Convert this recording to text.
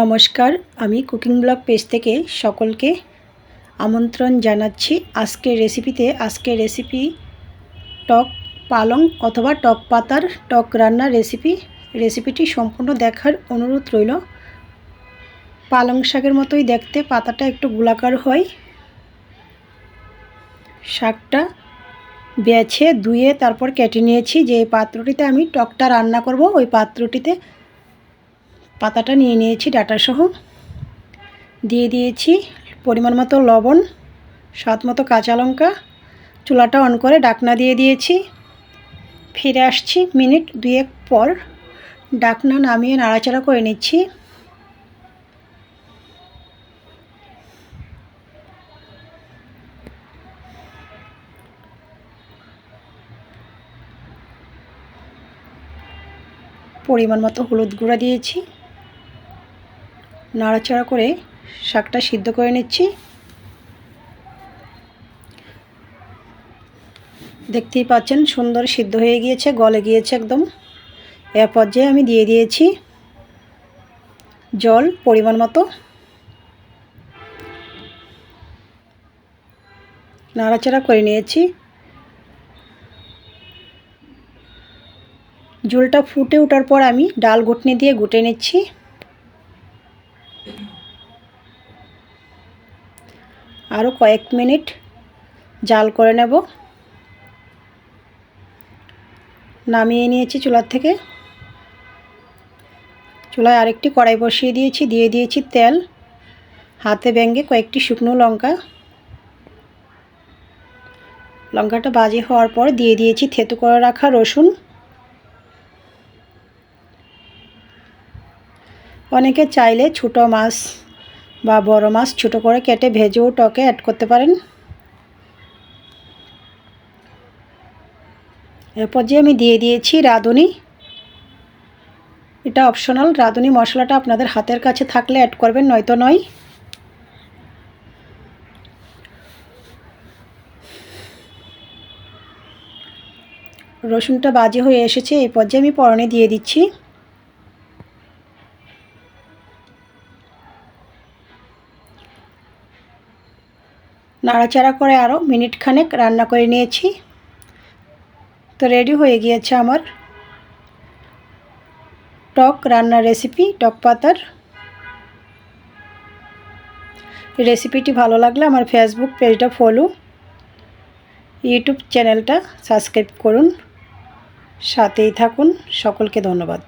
নমস্কার, আমি cooking blog page থেকে সকলকে আমন্ত্রণ জানাচ্ছি। আজকের রেসিপিতে আজকের রেসিপি টক পালং অথবা টক পাতার, টক রান্নার রেসিপি রেসিপিটি সম্পূর্ণ দেখার অনুরোধ রইল। পালং শাকের মতোই দেখতে, পাতাটা একটু গোলাকার হয়। শাকটা বেছে ধুয়ে তারপর কেটে নিয়েছি। যে পাত্রটিতে আমি টকটা রান্না করব, ওই পাত্রটিতে পাতাটা নিয়ে নিয়েছি, ডাটাসহ। দিয়ে দিয়েছি পরিমাণ মতো লবণ, স্বাদ মতো কাঁচা লঙ্কা। চুলাটা অন করে ডাকনা দিয়ে দিয়েছি। ফিরে আসছি মিনিট দুয়েক পর। ডাকনা নামিয়ে নাড়াচাড়া করে নিচ্ছি। পরিমাণ মতো হলুদ গুঁড়া দিয়েছি। নাড়াচাড়া করে শাকটা সিদ্ধ করে নিচ্ছি। দেখতেই পাচ্ছেন সুন্দর সিদ্ধ হয়ে গিয়েছে, গলে গিয়েছে একদম। এর পর্যায়ে আমি দিয়ে দিয়েছি জল পরিমাণ মতো। নাড়াচাড়া করে নিয়েছি। ঝোলটা ফুটে ওঠার পর আমি ডাল ঘুটনি দিয়ে গুটে নিচ্ছি। আরও কয়েক মিনিট জাল করে নেব। নামিয়ে নিয়েছি চুলার থেকে। চুলায় আরেকটি কড়াই বসিয়ে দিয়েছি, দিয়ে দিয়েছি তেল, হাতে ব্যাঙ্গে কয়েকটি শুকনো লঙ্কা। লঙ্কাটা বাজে হওয়ার পর দিয়ে দিয়েছি থেতু করে রাখা রসুন। অনেকে চাইলে ছোটো মাছ বা বড় মাছ ছোটো করে কেটে ভেজেও টকে অ্যাড করতে পারেন। এরপর যে আমি দিয়ে দিয়েছি রাঁধুনি, এটা অপশনাল রাঁধুনি মশলাটা আপনাদের হাতের কাছে থাকলে অ্যাড করবেন, নয়তো নয়। রসুনটা বাজে হয়ে এসেছে, এই পর্যায়ে আমি পরনে দিয়ে দিচ্ছি। নাড়াচাড়া করে আরও মিনিট খানেক রান্না করে নিয়েছি। তো রেডি হয়ে গিয়েছে আমার টক রান্নার রেসিপি, টক পাতার। রেসিপিটি ভালো লাগলে আমার ফেসবুক পেজটা ফলো, ইউটিউব চ্যানেলটা সাবস্ক্রাইব করুন। সাথেই থাকুন, সকলকে ধন্যবাদ।